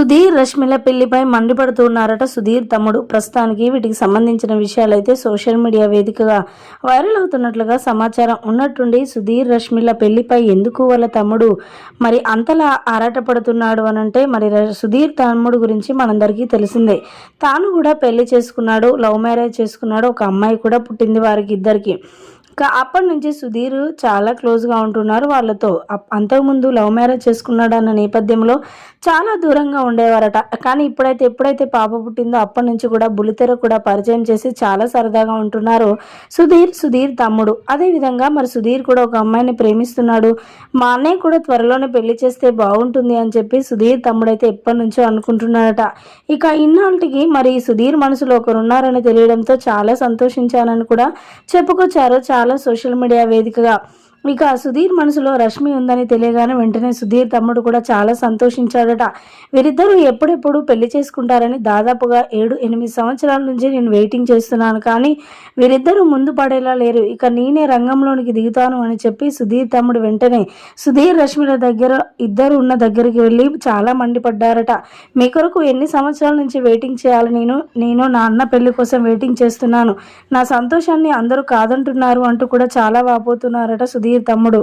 సుధీర్ రష్మిల పెళ్ళిపై మండిపడుతున్నారట సుధీర్ తమ్ముడు. ప్రస్తుతానికి వీటికి సంబంధించిన విషయాలైతే సోషల్ మీడియా వేదికగా వైరల్ అవుతున్నట్లుగా సమాచారం ఉన్నట్టుండి సుధీర్ రష్మిల పెళ్ళిపై ఎందుకు వాళ్ళ తమ్ముడు మరి అంతలా ఆరాటపడుతున్నాడు అనంటే మరి సుధీర్ తమ్ముడు గురించి మనందరికీ తెలిసిందే. తాను కూడా పెళ్ళి చేసుకున్నాడు లవ్ మ్యారేజ్ చేసుకున్నాడు ఒక అమ్మాయి కూడా పుట్టింది వారికి ఇద్దరికి. అప్పటి నుంచి సుధీర్ చాలా క్లోజ్గా ఉంటున్నారు వాళ్ళతో. అంతకుముందు లవ్ మ్యారేజ్ చేసుకున్నాడు అన్న నేపథ్యంలో చాలా దూరంగా ఉండేవారట. కానీ ఇప్పుడైతే ఎప్పుడైతే పాప పుట్టిందో అప్పటి నుంచి కూడా బులితెర కూడా పరిచయం చేసి చాలా సరదాగా ఉంటున్నారు సుధీర్ సుధీర్ తమ్ముడు. అదేవిధంగా మరి సుధీర్ కూడా ఒక అమ్మాయిని ప్రేమిస్తున్నాడు. మా అన్నయ్య కూడా త్వరలోనే పెళ్ళి చేస్తే బాగుంటుంది అని చెప్పి సుధీర్ తమ్ముడైతే ఎప్పటి నుంచో అనుకుంటున్నాడట. ఇక ఇన్నాళ్ళకి మరి సుధీర్ మనసులో ఒకరు ఉన్నారని తెలియడంతో చాలా సంతోషించానని కూడా చెప్పుకొచ్చారు. చాలా సోషల్ మీడియా వేదికగా ఇక సుధీర్ మనసులో రష్మి ఉందని తెలియగానే వెంటనే సుధీర్ తమ్ముడు కూడా చాలా సంతోషించాడట. వీరిద్దరూ ఎప్పుడెప్పుడు పెళ్ళి చేసుకుంటారని దాదాపుగా ఏడు ఎనిమిది సంవత్సరాల నుంచి నేను వెయిటింగ్ చేస్తున్నాను కానీ వీరిద్దరూ ముందు పడేలా లేరు. ఇక నేనే రంగంలోనికి దిగుతాను అని చెప్పి సుధీర్ తమ్ముడు వెంటనే సుధీర్ రష్మిల దగ్గర ఇద్దరు ఉన్న దగ్గరికి వెళ్ళి చాలా మండిపడ్డారట. మీ కొరకు ఎన్ని సంవత్సరాల నుంచి వెయిటింగ్ చేయాలి? నేను నేను నా అన్న పెళ్ళి కోసం వెయిటింగ్ చేస్తున్నాను. నా సంతోషాన్ని అందరూ కాదంటున్నారు అంటూ కూడా చాలా వాపోతున్నారట సుధీర్. తమ్ముడు.